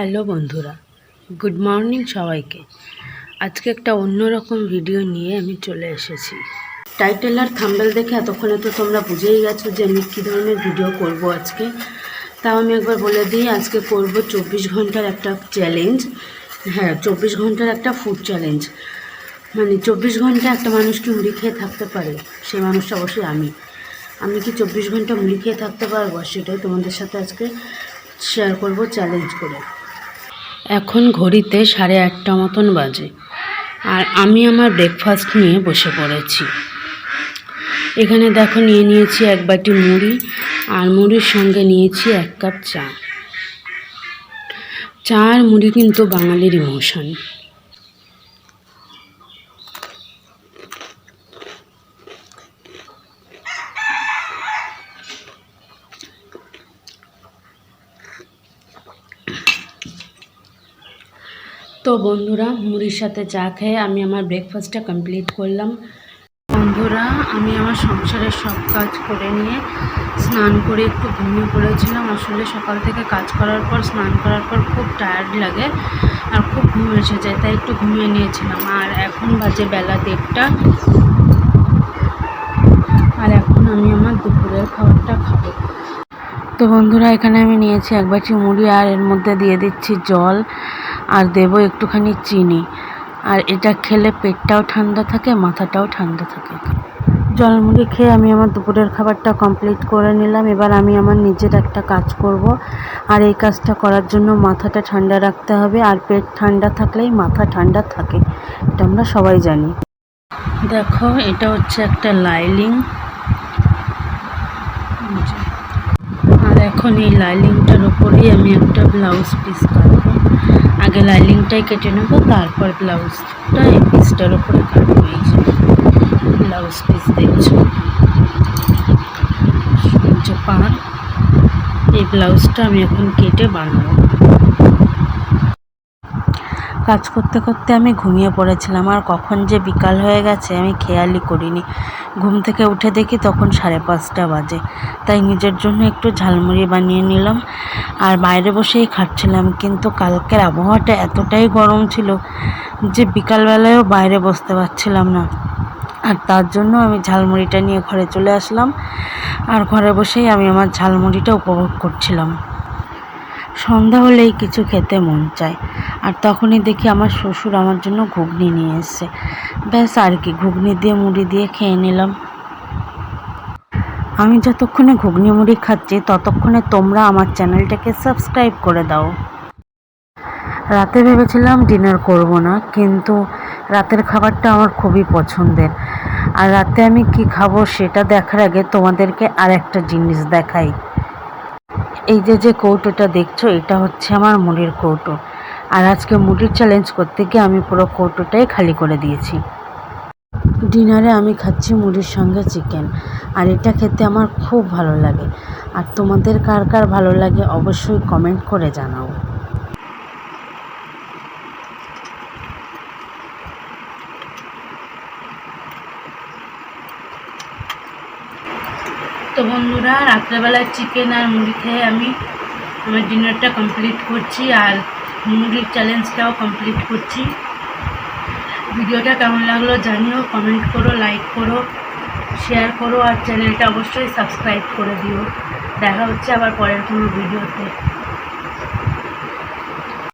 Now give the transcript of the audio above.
Hello বন্ধুরা, good morning সবাইকে। আজকে একটা অন্যরকম ভিডিও নিয়ে আমি চলে এসেছি। টাইটেল আর থাম্বেল দেখে এতক্ষণে তো তোমরা বুঝেই গেছো যে আমি কী ধরনের ভিডিও করব আজকে। তাও আমি একবার বলে দিই, আজকে করব চব্বিশ ঘণ্টার একটা চ্যালেঞ্জ হ্যাঁ চব্বিশ ঘণ্টার একটা ফুড চ্যালেঞ্জ মানে চব্বিশ ঘণ্টা একটা মানুষ কি মুড়ি খেয়ে থাকতে পারে? সেই মানুষটা অবশ্যই আমি। আমি কি চব্বিশ ঘণ্টা মুড়ি খেয়ে থাকতে পারব? সেটাই তোমাদের সাথে আজকে শেয়ার করব চ্যালেঞ্জ করে। এখন ঘড়িতে সাড়ে আটটা মতন বাজে আর আমি আমার ব্রেকফাস্ট নিয়ে বসে পড়েছি। এখানে দেখো নিয়ে নিয়েছি এক বাটি মুড়ি আর মুড়ির সঙ্গে নিয়েছি এক কাপ চা। চা আর মুড়ি কিন্তু বাঙালির ইমোশন। তো বন্ধুরা, মুড়ির সাথে চা খেয়ে আমি আমার ব্রেকফাস্টটা কমপ্লিট করলাম। বন্ধুরা, আমি আমার সংসারের সব কাজ করে নিয়ে স্নান করে একটু ঘুমিয়ে পড়েছিলাম। আসলে সকাল থেকে কাজ করার পর, স্নান করার পর খুব টায়ার্ড লাগে আর খুব ঘুম এসে যায়, তাই একটু ঘুমিয়ে নিয়েছিলাম। আর এখন বাজে বেলা দেড়টা। আর এখন আমি আমার দুপুরের খাবারটা খাব। তো বন্ধুরা, এখানে আমি নিয়েছি এক বাটি মুড়ি আর এর মধ্যে দিয়ে দিচ্ছি জল। আর দেবো একটুখানি চিনি। আর এটা খেলে পেটটাও ঠান্ডা থাকে, মাথাটাও ঠান্ডা থাকে। জলমুড়ি খেয়ে আমি আমার দুপুরের খাবারটা কমপ্লিট করে নিলাম। এবার আমি আমার নিজের একটা কাজ করব। আর এই কাজটা করার জন্য মাথাটা ঠান্ডা রাখতে হবে। আর পেট ঠান্ডা থাকলেই মাথা ঠান্ডা থাকে। এটা আমরা সবাই জানি। দেখো, এটা হচ্ছে একটা লাইলিং। আর এখন এই লাইলিংটার উপরেই আমি একটা ব্লাউজ পিস কাটবো। আগে লাইনিংটাই কেটে নেব, তারপর ব্লাউজটা এই পিসটার উপরে কাটবো এই ব্লাউজ পিস দেখছ। পার এই ব্লাউজটা আমি এখন কেটে বানাবো। কাজ করতে করতে আমি ঘুমিয়ে পড়েছিলাম। আর কখন যে বিকাল হয়ে গেছে আমি খেয়ালই করিনি। ঘুম থেকে উঠে দেখি তখন সাড়ে পাঁচটা বাজে। তাই নিজের জন্য একটু ঝালমুড়ি বানিয়ে নিলাম। আর বাইরে বসেই খাচ্ছিলাম। কিন্তু কালকের আবহাওয়াটা এতটাই গরম ছিল যে বিকালবেলায়ও বাইরে বসতে পারছিলাম না। আর তার জন্য আমি ঝালমুড়িটা নিয়ে ঘরে চলে আসলাম। আর ঘরে বসেই আমি আমার ঝালমুড়িটা উপভোগ করছিলাম। সন্ধ্যা হলেই কিছু খেতে মন চায়। আর তখনই দেখি আমার শ্বশুর আমার জন্য ঘুগনি নিয়ে এসছে। ব্যাস, আর কি, ঘুগনি দিয়ে মুড়ি দিয়ে খেয়ে নিলাম। আমি যতক্ষণে ঘুগনি মুড়ি খাচ্ছি, ততক্ষণে তোমরা আমার চ্যানেলটাকে সাবস্ক্রাইব করে দাও। রাতে ভেবেছিলাম ডিনার করব না, কিন্তু রাতের খাবারটা আমার খুবই পছন্দের। আর রাতে আমি কি খাব সেটা দেখার আগে তোমাদেরকে আর একটা জিনিস দেখাই। এই যে যে কৌটোটা দেখছ, এটা হচ্ছে আমার মুড়ির কৌটো। আর আজকে মুড়ির চ্যালেঞ্জ করতে গিয়ে আমি পুরো কৌটোটাই খালি করে দিয়েছি। ডিনারে আমি খাচ্ছি মুড়ির সঙ্গে চিকেন আর এটা খেতে আমার খুব ভালো লাগে। আর তোমাদের কার কার ভালো লাগে, অবশ্যই কমেন্ট করে জানাও। তো বন্ধুরা, রাত্রেবেলায় চিকেন আর মুড়ি খেয়ে আমি আমার ডিনারটা কমপ্লিট করছি আর মুড়ির চ্যালেঞ্জটাও কমপ্লিট করছি। ভিডিওটা কেমন লাগল জানিও কমেন্ট করো লাইক করো শেয়ার করো আর চ্যানেলটা অবশ্যই সাবস্ক্রাইব করে দিও। দেখা হচ্ছে আবার পরের কোনো ভিডিওতে।